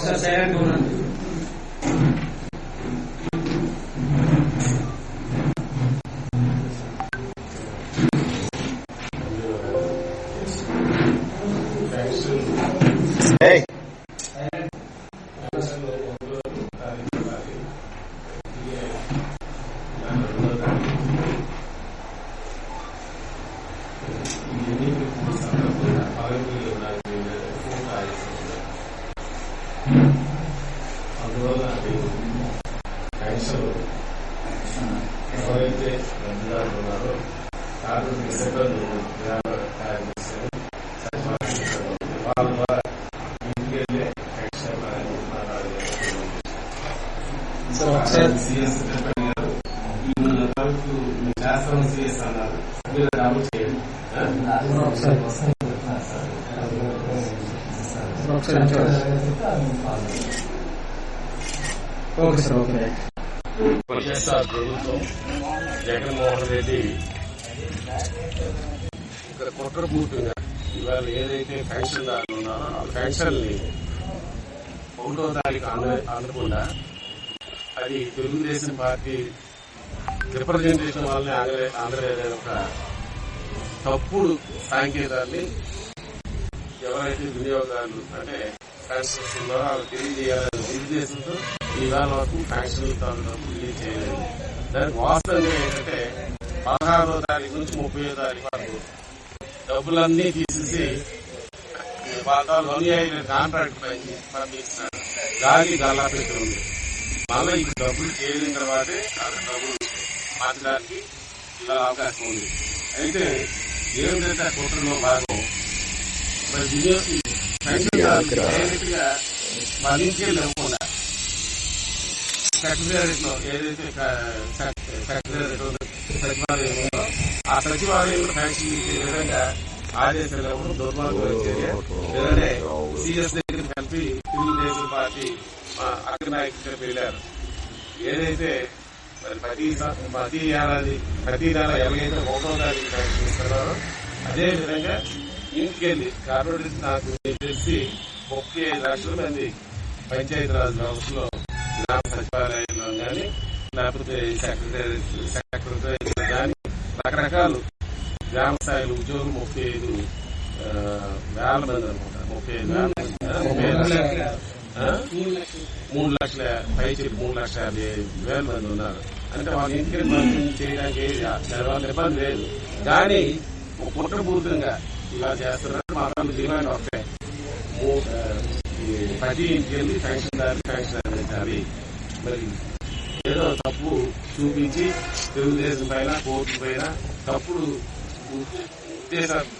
అందరూ ఒకసారి సైలెంట్ ఉండండి Hey. అందువల్ల అది క్యాన్సర్ ఎవరైతే లబ్ధిదారులు ఉన్నారో కార్మిక సిబ్బంది సచివాలయం వాళ్ళ ద్వారా ఇంటికి వెళ్ళే క్యాన్సర్ సార్ ఒకసారి సిఎస్ చెప్పండి గారు మీరు చేస్తామని సిఎస్ అన్నారు మీరు అమలు చేయండి? ఒకసారి. ఓకే సార్ ఓకే వైఎస్ఆర్ ప్రభుత్వం జగన్మోహన్ రెడ్డి ఇక్కడ కుట్రపూర్తిగా ఇవాళ ఏదైతే పెన్షన్దారులు ఉన్నారో ఆ పెన్షన్ని ఒకటో తారీఖు అందకుండా అది తెలుగుదేశం పార్టీ రిప్రజెంటేషన్ వల్లనే ఆంధ్ర ఆంధ్రప్రదేశ్ ఒక తప్పుడు సాంకేతాన్ని ఎవరైతే వినియోగదారులు అంటే పెన్షన్స్ ఉన్నారో వాళ్ళు తెలియజేయాలనే ఈవేళ వరకు రిలీజ్ చేయలేదు. దానికి వాస్తవంగా ఏంటంటే పదహారో తారీఖు నుంచి ముప్పై తారీఖు వరకు డబ్బులన్నీ తీసేసి అనుయాయుల కాంట్రాక్ట్ గాలి గల్లా పెట్టి ఉంది మళ్ళీ ఈ డబ్బులు చేరిన తర్వాతే డబ్బులు మార్చడానికి ఇలా అవకాశం ఉంది. అయితే ఏమిటంటే ఆ కుట్రలో భాగం మరి వినియోగ ఇంటికి లేకుండా సెక్రటేరియట్ ఏదైతే సెక్రటేరియట్ సచివాలయం ఉందో ఆ సచివాలయంలో పెన్షన్ ఇచ్చే విధంగా ఆదేశాలు ఇవ్వడం దుర్మార్గం చర్య లేదంటే సీఎస్ దగ్గర కలిపి తెలుగుదేశం పార్టీ మా అగ్రనాయకులు వెళ్ళారు ఏదైతే ప్రతి ప్రతి ఏడాది ప్రతి నెల ఎలాగైతే ఒకటో తారీఖు పెన్షన్ ఇస్తున్నారో అదే విధంగా ఇంటికి వెళ్ళి కార్పొరేట్ నాకు తెలిసి ముప్పై ఐదు లక్షల మంది పంచాయతీరాజ్ వ్యవస్థలో గ్రామ సచివాలయంలో కానీ లేకపోతే సెక్రటరీ సెక్రటరీ కానీ రకరకాలు గ్రామ స్థాయిలో ఉద్యోగులు ముప్పై ఐదు వేల మంది అనుకుంటా. ముప్పై ఐదు వేల మంది? మూడు లక్షల పైచి మూడు లక్షల యాభై వేల మంది ఉన్నారు. అంటే వాళ్ళ ఇంటికి చేయడానికి ఇబ్బంది లేదు. కానీ కుట్రపూరితంగా ఇలా చేస్తున్నారు. మా డిమాండ్ వస్తాయి ప్రతి ఇంటికి వెళ్ళి పెన్షన్ దారి పెన్షన్ మరి ఏదో తప్పు చూపించి తెలుగుదేశం పైన కోర్టు పైన తప్పుడు ఉద్దే- ఉద్దేశాలు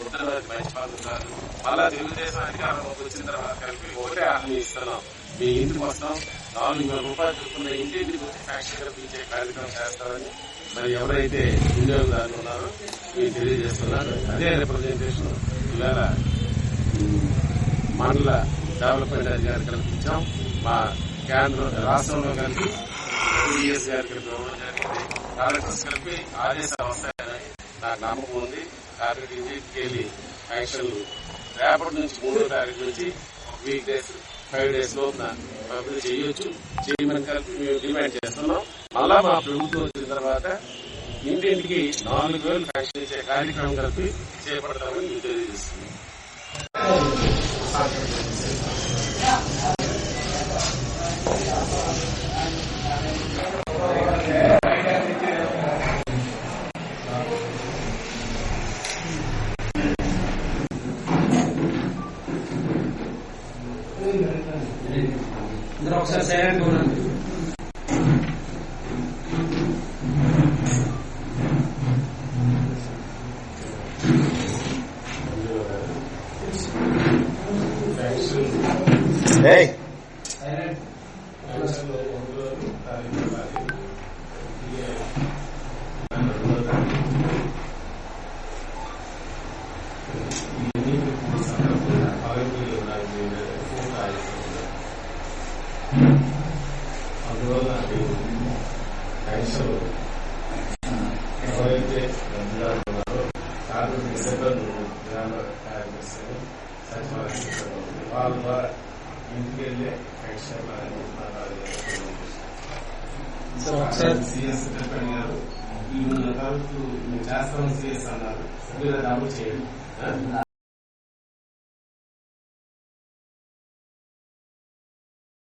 ఉత్తరవాది మళ్ళా తెలుగుదేశం అధికారంలోకి వచ్చిన తర్వాత కలిపి ఒకటే హామీ ఇస్తున్నాం. మీ ఇంటికి వస్తాం. నాలుగు వేల రూపాయలు చొప్పున ఇంటింటికి వచ్చి ఫ్యాక్టరీ కల్పించే కార్యక్రమం చేస్తారని మరి ఎవరైతే వినియోగదారులు ఉన్నారో మీకు తెలియజేస్తున్నారు. అదే రిప్రజెంటేషన్ ఇవాళ మండల డెవలప్మెంట్ అధికారి కల్పించాం మా కేంద్ర రాష్ట్రంలో కలిపి టీఎస్ గారికి ఇవ్వడం కలెక్టర్స్ కలిపి ఆదేశాలు వస్తాయని నాకు నమ్మకం ఉంది. కాబట్టి ఇంటికి యాక్షన్లు రేపటి నుంచి మూడో తారీఖు నుంచి వీక్ డేస్ ఫైవ్ డేస్ లోపున పంపిణీ చేయొచ్చు. చేయమని కలిపి మేము డిమాండ్ చేస్తున్నాం. మళ్ళా మా ప్రభుత్వం వచ్చిన తర్వాత ఇంటింటికి నాలుగు వేలు ఫ్యాక్షన్ ఇచ్చే కార్యక్రమం కలిపి చేపడతామని మేము తెలియజేస్తున్నాం. అందరూ ఒకసారి సైలెంట్ ఉండండి Hey. అందువల్ల అది ఎవరైతే లబ్ధిదారులు ఉన్నారో కార్మిక సిబ్బంది గ్రామాలు సచివాలయం వాళ్ళ ద్వారా ఇంటికి వెళ్ళే పెన్షన్ ఒకసారి చెప్పండి గారు ఈ మూడు అన్నారు మీరు అమలు చేయండి